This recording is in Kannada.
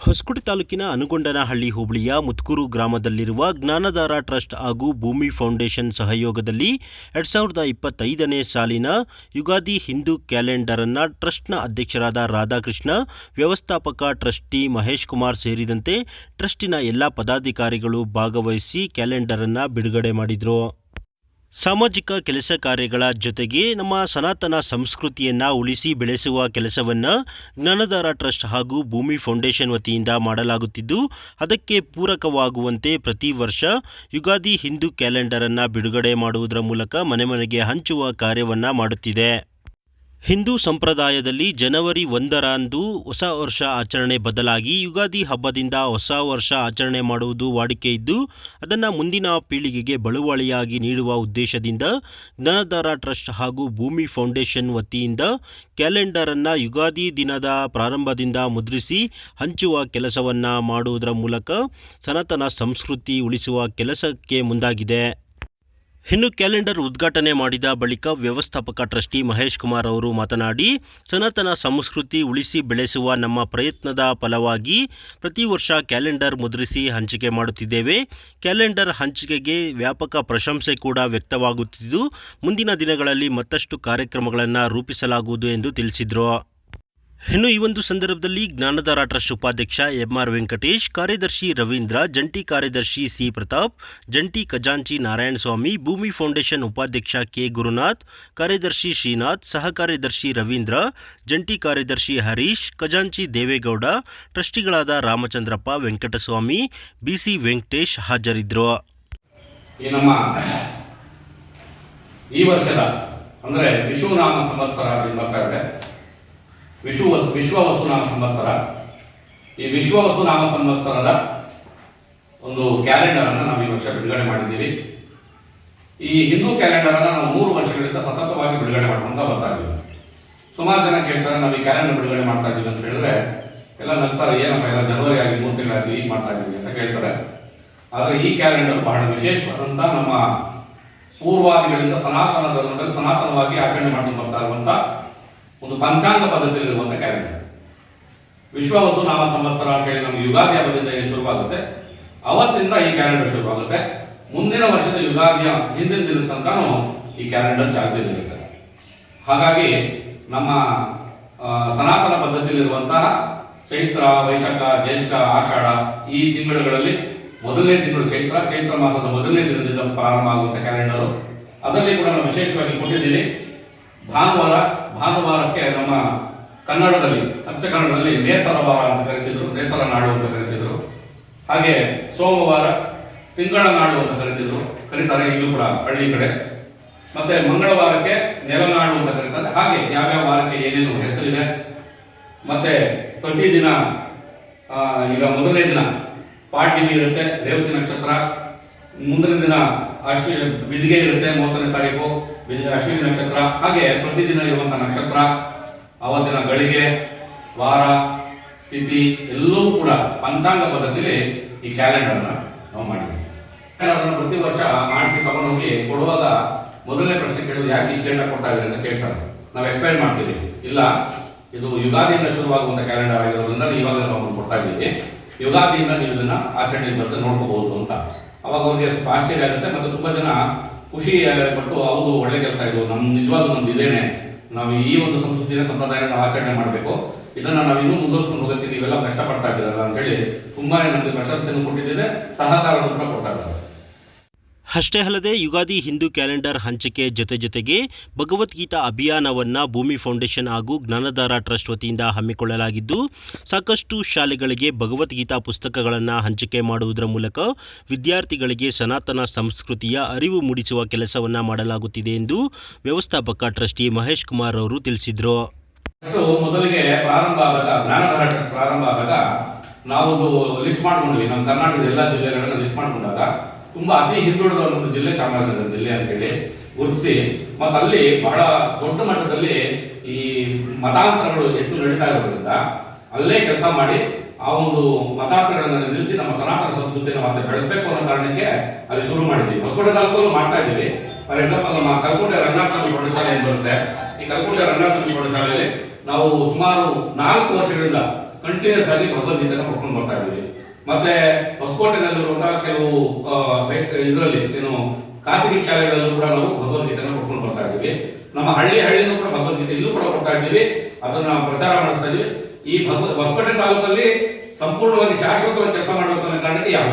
ಹೊಸಕೋಟೆ ತಾಲೂಕಿನ ಅನುಗೊಂಡನಹಳ್ಳಿ ಹೋಬಳಿಯ ಮುತ್ಕೂರು ಗ್ರಾಮದಲ್ಲಿರುವ ಜ್ಞಾನಧಾರ ಟ್ರಸ್ಟ್ ಹಾಗೂ ಭೂಮಿ ಫೌಂಡೇಶನ್ ಸಹಯೋಗದಲ್ಲಿ ಎರಡು ಸಾವಿರದ ಇಪ್ಪತ್ತೈದನೇ ಸಾಲಿನ ಯುಗಾದಿ ಹಿಂದೂ ಕ್ಯಾಲೆಂಡರನ್ನು ಟ್ರಸ್ಟ್ನ ಅಧ್ಯಕ್ಷರಾದ ರಾಧಾಕೃಷ್ಣ, ವ್ಯವಸ್ಥಾಪಕ ಟ್ರಸ್ಟಿ ಮಹೇಶ್ ಕುಮಾರ್ ಸೇರಿದಂತೆ ಟ್ರಸ್ಟಿನ ಎಲ್ಲ ಪದಾಧಿಕಾರಿಗಳು ಭಾಗವಹಿಸಿ ಕ್ಯಾಲೆಂಡರನ್ನು ಬಿಡುಗಡೆ ಮಾಡಿದರು. ಸಾಮಾಜಿಕ ಕೆಲಸ ಕಾರ್ಯಗಳ ಜೊತೆಗೆ ನಮ್ಮ ಸನಾತನ ಸಂಸ್ಕೃತಿಯನ್ನು ಉಳಿಸಿ ಬೆಳೆಸುವ ಕೆಲಸವನ್ನು ಜ್ಞಾನದಾರ ಟ್ರಸ್ಟ್ ಹಾಗೂ ಭೂಮಿ ಫೌಂಡೇಶನ್ ವತಿಯಿಂದ ಮಾಡಲಾಗುತ್ತಿದ್ದು, ಅದಕ್ಕೆ ಪೂರಕವಾಗುವಂತೆ ಪ್ರತಿ ವರ್ಷ ಯುಗಾದಿ ಹಿಂದೂ ಕ್ಯಾಲೆಂಡರನ್ನು ಬಿಡುಗಡೆ ಮಾಡುವುದರ ಮೂಲಕ ಮನೆ ಮನೆಗೆ ಹಂಚುವ ಕಾರ್ಯವನ್ನು ಮಾಡುತ್ತಿದೆ. ಹಿಂದೂ ಸಂಪ್ರದಾಯದಲ್ಲಿ ಜನವರಿ ಒಂದರಂದು ಹೊಸ ವರ್ಷ ಆಚರಣೆ ಬದಲಾಗಿ ಯುಗಾದಿ ಹಬ್ಬದಿಂದ ಹೊಸ ವರ್ಷ ಆಚರಣೆ ಮಾಡುವುದು ವಾಡಿಕೆ ಇದ್ದು, ಅದನ್ನು ಮುಂದಿನ ಪೀಳಿಗೆಗೆ ಬಳುವಳಿಯಾಗಿ ನೀಡುವ ಉದ್ದೇಶದಿಂದ ಜ್ಞಾನಧಾರ ಟ್ರಸ್ಟ್ ಹಾಗೂ ಭೂಮಿ ಫೌಂಡೇಶನ್ ವತಿಯಿಂದ ಕ್ಯಾಲೆಂಡರನ್ನು ಯುಗಾದಿ ದಿನದ ಪ್ರಾರಂಭದಿಂದ ಮುದ್ರಿಸಿ ಹಂಚುವ ಕೆಲಸವನ್ನು ಮಾಡುವುದರ ಮೂಲಕ ಸನಾತನ ಸಂಸ್ಕೃತಿ ಉಳಿಸುವ ಕೆಲಸಕ್ಕೆ ಮುಂದಾಗಿದೆ. ಇನ್ನು ಕ್ಯಾಲೆಂಡರ್ ಉದ್ಘಾಟನೆ ಮಾಡಿದ ಬಳಿಕ ವ್ಯವಸ್ಥಾಪಕ ಟ್ರಸ್ಟಿ ಮಹೇಶ್ ಕುಮಾರ್ ಅವರು ಮಾತನಾಡಿ, ಸನಾತನ ಸಂಸ್ಕೃತಿ ಉಳಿಸಿ ಬೆಳೆಸುವ ನಮ್ಮ ಪ್ರಯತ್ನದ ಫಲವಾಗಿ ಪ್ರತಿ ವರ್ಷ ಕ್ಯಾಲೆಂಡರ್ ಮುದ್ರಿಸಿ ಹಂಚಿಕೆ ಮಾಡುತ್ತಿದ್ದೇವೆ. ಕ್ಯಾಲೆಂಡರ್ ಹಂಚಿಕೆಗೆ ವ್ಯಾಪಕ ಪ್ರಶಂಸೆ ಕೂಡ ವ್ಯಕ್ತವಾಗುತ್ತಿದ್ದು, ಮುಂದಿನ ದಿನಗಳಲ್ಲಿ ಮತ್ತಷ್ಟು ಕಾರ್ಯಕ್ರಮಗಳನ್ನು ರೂಪಿಸಲಾಗುವುದು ಎಂದು ತಿಳಿಸಿದರು. ಇನ್ನು ಈ ಒಂದು ಸಂದರ್ಭದಲ್ಲಿ ಜ್ಞಾನಧಾರ ಟ್ರಸ್ಟ್ ಉಪಾಧ್ಯಕ್ಷ ಎಂಆರ್ ವೆಂಕಟೇಶ್, ಕಾರ್ಯದರ್ಶಿ ರವೀಂದ್ರ, ಜಂಟಿ ಕಾರ್ಯದರ್ಶಿ ಸಿ ಪ್ರತಾಪ್, ಜಂಟಿ ಖಜಾಂಚಿ ನಾರಾಯಣಸ್ವಾಮಿ, ಭೂಮಿ ಫೌಂಡೇಶನ್ ಉಪಾಧ್ಯಕ್ಷ ಕೆ ಗುರುನಾಥ್, ಕಾರ್ಯದರ್ಶಿ ಶ್ರೀನಾಥ್, ಸಹ ಕಾರ್ಯದರ್ಶಿ ರವೀಂದ್ರ, ಜಂಟಿ ಕಾರ್ಯದರ್ಶಿ ಹರೀಶ್, ಖಜಾಂಚಿ ದೇವೇಗೌಡ, ಟ್ರಸ್ಟಿಗಳಾದ ರಾಮಚಂದ್ರಪ್ಪ ವೆಂಕಟಸ್ವಾಮಿ, ಬಿಸಿ ವೆಂಕಟೇಶ್ ಹಾಜರಿದ್ದರು ಈ ವರ್ಷದ ಅಂದರೆ ವಿಶ್ವನಾಮ ಸಂವತ್ಸರ ವಿಶ್ವ ವಿಶ್ವ ವಸುನಾಮ ಸಂವತ್ಸರ. ಈ ವಿಶ್ವ ವಸುನಾಮ ಸಂವತ್ಸರದ ಒಂದು ಕ್ಯಾಲೆಂಡರ್ ಅನ್ನು ನಾವು ಈ ವರ್ಷ ಬಿಡುಗಡೆ ಮಾಡಿದ್ದೀವಿ. ಈ ಹಿಂದೂ ಕ್ಯಾಲೆಂಡರ್ ಅನ್ನು ನಾವು ಮೂರು ವರ್ಷಗಳಿಂದ ಸತತವಾಗಿ ಬಿಡುಗಡೆ ಮಾಡ್ಕೊಂತ ಬರ್ತಾ ಇದ್ದೀವಿ. ಸುಮಾರು ಜನ ಕೇಳ್ತಾರೆ, ನಾವು ಈ ಕ್ಯಾಲೆಂಡರ್ ಬಿಡುಗಡೆ ಮಾಡ್ತಾ ಇದ್ದೀವಿ ಅಂತ ಹೇಳಿದ್ರೆ, ಎಲ್ಲ ನಂತರ ಏನಪ್ಪ, ಎಲ್ಲ ಜನವರಿ ಆಗಿ ಮೂರು ತಿಂಗಳಾಗಿ ಈಗ ಮಾಡ್ತಾ ಇದ್ದೀವಿ ಅಂತ ಕೇಳ್ತಾರೆ. ಆದರೆ ಈ ಕ್ಯಾಲೆಂಡರ್ ಬಹಳ ವಿಶೇಷವಾದಂತಹ ನಮ್ಮ ಪೂರ್ವಾದಿಗಳಿಂದ ಸನಾತನ ಧರ್ಮದಲ್ಲಿ ಸನಾತನವಾಗಿ ಆಚರಣೆ ಮಾಡ್ಕೊಂಡು ಬರ್ತಾ ಇರುವಂತ ಒಂದು ಪಂಚಾಂಗ ಪದ್ಧತಿಯಲ್ಲಿರುವಂಥ ಕ್ಯಾಲೆಂಡರ್ ವಿಶ್ವ ವಸುನಾಮ ಸಂವತ್ಸರ ಅಂತ ಹೇಳಿ ನಮ್ಗೆ ಯುಗಾದಿ ಹಬ್ಬದಿಂದ ಏನು ಶುರುವಾಗುತ್ತೆ? ಅವತ್ತಿಂದ ಈ ಕ್ಯಾಲೆಂಡರ್ ಶುರುವಾಗುತ್ತೆ. ಮುಂದಿನ ವರ್ಷದ ಯುಗಾದಿಯ ಹಿಂದಿನ ದಿನ ತನಕನೂ ಈ ಕ್ಯಾಲೆಂಡರ್ ಚಾಲ್ತಿಯಲ್ಲಿರುತ್ತೆ ಹಾಗಾಗಿ ನಮ್ಮ ಸನಾತನ ಪದ್ಧತಿಯಲ್ಲಿರುವಂತಹ ಚೈತ್ರ, ವೈಶಾಖ, ಜ್ಯೇಷ್ಠ, ಆಷಾಢ ಈ ತಿಂಗಳುಗಳಲ್ಲಿ ಮೊದಲನೇ ತಿಂಗಳು ಚೈತ್ರ ಚೈತ್ರ ಮಾಸದ ಮೊದಲನೇ ದಿನದಿಂದ ಪ್ರಾರಂಭ ಆಗುವಂತ ಕ್ಯಾಲೆಂಡರು ಅದರಲ್ಲಿ ಕೂಡ ನಾವು ವಿಶೇಷವಾಗಿ ಕೊಟ್ಟಿದ್ದೀವಿ. ಭಾನುವಾರ, ಭಾನುವಾರಕ್ಕೆ ನಮ್ಮ ಕನ್ನಡದಲ್ಲಿ ಅಚ್ಚ ಕನ್ನಡದಲ್ಲಿ ನೇಸರ ವಾರ ಅಂತ ಕರಿತಿದ್ರು, ನೇಸರ ನಾಡು ಅಂತ ಕರಿತಿದ್ರು. ಹಾಗೆ ಸೋಮವಾರ ತಿಂಗಳ ನಾಡು ಅಂತ ಕರಿತಿದ್ರು, ಕರೀತಾರೆ ಇಲ್ಲೂ ಕೂಡ ಹಳ್ಳಿ ಕಡೆ. ಮತ್ತೆ ಮಂಗಳವಾರಕ್ಕೆ ನೆಲನಾಡು ಅಂತ ಕರೀತಾರೆ. ಹಾಗೆ ಯಾವ್ಯಾವ ವಾರಕ್ಕೆ ಏನೇನು ಹೆಸರಿದೆ? ಮತ್ತೆ ಪ್ರತಿದಿನ ದಿನ ಈಗ ಮೊದಲನೇ ದಿನ ಪಾಡ್ಯಮಿ ಇರುತ್ತೆ, ರೇವತಿ ನಕ್ಷತ್ರ. ಮುಂದಿನ ದಿನ ಅಶ್ವಿ ಬಿದಿಗೆ ಇರುತ್ತೆ, ಮೂವತ್ತನೇ ತಾರೀಕು. ಅಶ್ವಿನಿ ನಕ್ಷತ್ರ. ಹಾಗೆ ಪ್ರತಿದಿನ ಇರುವಂತಹ ನಕ್ಷತ್ರ, ಅವತ್ತಿನ ಗಳಿಗೆ, ವಾರ, ತಿಥಿ, ಎಲ್ಲವೂ ಕೂಡ ಪಂಚಾಂಗ ಪದ್ಧತಿಯಲ್ಲಿ ಈ ಕ್ಯಾಲೆಂಡರ್ ನಾವು ಮಾಡಿದ್ವಿ ಪ್ರತಿ ವರ್ಷ ಮಾಡಿಸಿ ತಗೊಂಡೋಗಿ ಕೊಡುವಾಗ ಮೊದಲನೇ ಪ್ರಶ್ನೆ ಕೇಳೋದು ಯಾಕೆ ಇಷ್ಟು ಡೇಟಾ ಕೊಡ್ತಾ ಅಂತ ಕೇಳ್ತಾರೆ. ನಾವು ಎಕ್ಸ್ಪ್ಲೈನ್ ಮಾಡ್ತೀವಿ ಇಲ್ಲ, ಇದು ಯುಗಾದಿಯಿಂದ ಶುರುವಾಗುವಂತ ಕ್ಯಾಲೆಂಡರ್ ಆಗಿರೋದ್ರಿಂದ ಇವಾಗ ನಾವು ಕೊಡ್ತಾ ಇದ್ದೀವಿ ಯುಗಾದಿಯಿಂದ ನೀವು ಇದನ್ನ ಆಚರಣೆಗೆ ಬಂದು ನೋಡ್ಕೋಬಹುದು ಅಂತ. ಅವಾಗ ಅವರಿಗೆ ಆಶ್ಚರ್ಯ ಆಗುತ್ತೆ, ಮತ್ತು ತುಂಬಾ ಜನ ಖುಷಿ ಪಟ್ಟು ಹೌದು, ಒಳ್ಳೆ ಕೆಲಸ ಇದು. ನಮ್ ನಿಜವಾಗ್ಲೂ ನಮ್ದು ಇದೇನೆ. ನಾವು ಈ ಒಂದು ಸಂಸ್ಕೃತಿಯ ಸಂಪ್ರದಾಯನ ಆಚರಣೆ ಮಾಡಬೇಕು. ಇದನ್ನ ನಾವು ಇನ್ನೂ ಮುಂದುವರಿಸ್ಕೊಂಡು ಹೋಗೋಕ್ಕೆ ನೀವೆಲ್ಲ ಕಷ್ಟಪಡ್ತಾ ಇದ್ದೀರಲ್ಲ ಅಂತ ಹೇಳಿ ತುಂಬಾ ನಮಗೆ ಪ್ರಶಂಸೆಯನ್ನು ಕೊಟ್ಟಿದ್ದಿದೆ ಸಹಕಾರವನ್ನು ಕೂಡ ಕೊಡ್ತಾ ಇದ್ದಾರೆ. ಅಷ್ಟೇ ಅಲ್ಲದೆ ಯುಗಾದಿ ಹಿಂದೂ ಕ್ಯಾಲೆಂಡರ್ ಹಂಚಿಕೆ ಜೊತೆ ಜೊತೆಗೆ ಭಗವದ್ಗೀತಾ ಅಭಿಯಾನವನ್ನು ಭೂಮಿ ಫೌಂಡೇಶನ್ ಹಾಗೂ ಜ್ಞಾನಧಾರ ಟ್ರಸ್ಟ್ ವತಿಯಿಂದ ಹಮ್ಮಿಕೊಳ್ಳಲಾಗಿದ್ದು, ಸಾಕಷ್ಟು ಶಾಲೆಗಳಿಗೆ ಭಗವದ್ಗೀತಾ ಪುಸ್ತಕಗಳನ್ನು ಹಂಚಿಕೆ ಮಾಡುವುದರ ಮೂಲಕ ವಿದ್ಯಾರ್ಥಿಗಳಿಗೆ ಸನಾತನ ಸಂಸ್ಕೃತಿಯ ಅರಿವು ಮೂಡಿಸುವ ಕೆಲಸವನ್ನು ಮಾಡಲಾಗುತ್ತಿದೆ ಎಂದು ವ್ಯವಸ್ಥಾಪಕ ಟ್ರಸ್ಟಿ ಮಹೇಶ್ ಕುಮಾರ್ ಅವರು ತಿಳಿಸಿದರು. ಮೊದಲಿಗೆ ಪ್ರಾರಂಭ ಪ್ರಾರಂಭ ಆದಾಗ ನಾವೊಂದು ಲಿಸ್ಟ್ ಮಾಡ್ಕೊಂಡ್ವಿ. ನಮ್ಮ ಕರ್ನಾಟಕದ ಎಲ್ಲ ಜಿಲ್ಲೆಗಳನ್ನ ಲಿಸ್ಟ್ ಮಾಡ್ಕೊಂಡಾಗ ತುಂಬಾ ಅತಿ ಹಿಂದುಳಿದ ಒಂದು ಜಿಲ್ಲೆ ಚಾಮರಾಜನಗರ ಜಿಲ್ಲೆ ಅಂತ ಹೇಳಿ ಗುರುತಿಸಿ. ಮತ್ತೆ ಅಲ್ಲಿ ಬಹಳ ದೊಡ್ಡ ಮಟ್ಟದಲ್ಲಿ ಈ ಮತಾಂತರಗಳು ಹೆಚ್ಚು ನಡೀತಾ ಇರೋದ್ರಿಂದ ಅಲ್ಲೇ ಕೆಲಸ ಮಾಡಿ ಆ ಒಂದು ಮತಾಂತರಗಳನ್ನು ನಿಲ್ಲಿಸಿ ನಮ್ಮ ಸನಾತನ ಸಂಸ್ಕೃತಿಯನ್ನು ಮತ್ತೆ ಬೆಳೆಸಬೇಕು ಅನ್ನೋ ಕಾರಣಕ್ಕೆ ಅಲ್ಲಿ ಶುರು ಮಾಡಿದ್ವಿ. ಹೊಸಕೋಟೆ ತಾಲೂಕಲ್ಲೂ ಮಾಡ್ತಾ ಇದ್ದೀವಿ. ಫಾರ್ ಎಕ್ಸಾಂಪಲ್ ನಮ್ಮ ಕಲ್ಕುಂಟೆ ರಂಗನಾಥಸ್ವಾಮಿ ಪ್ರೌಢಶಾಲೆ ಏನು ಬರುತ್ತೆ. ಈ ಕಲ್ಕುಂಟೆ ರಂಗನಾಥಸ್ವಾಮಿ ಪ್ರೌಢಶಾಲೆಯಲ್ಲಿ ನಾವು ಸುಮಾರು ನಾಲ್ಕು ವರ್ಷಗಳಿಂದ ಕಂಟಿನ್ಯೂಸ್ ಆಗಿ ಭಗವದ್ಗೀತೆಯನ್ನು ಕೊಟ್ಕೊಂಡು ಬರ್ತಾ ಇದ್ದೀವಿ. ಮತ್ತೆ ಹೊಸಕೋಟೆನಲ್ಲಿರುವಂತಹ ಕೆಲವು ಇದರಲ್ಲಿ ಏನು ಖಾಸಗಿ ಶಾಲೆಗಳಲ್ಲೂ ಕೂಡ ನಾವು ಭಗವದ್ಗೀತೆನ ಕೊಟ್ಕೊಂಡು ಬರ್ತಾ ಇದ್ದೀವಿ. ನಮ್ಮ ಹಳ್ಳಿ ಹಳ್ಳಿನೂ ಕೂಡ ಭಗವದ್ಗೀತೆ ಇಲ್ಲೂ ಕೂಡ ಕೊಡ್ತಾ ಇದ್ದೀವಿ. ಅದನ್ನ ಪ್ರಚಾರ ಮಾಡಿಸ್ತಾ ಇದ್ದೀವಿ. ಈ ಭಗವದ್ ಹೊಸಕೋಟೆ ತಾಲೂಕಲ್ಲಿ ಸಂಪೂರ್ಣವಾಗಿ ಶಾಶ್ವತವಾಗಿ ಕೆಲಸ ಮಾಡಬೇಕು ಕಾರಣಕ್ಕೆ ಯಾವ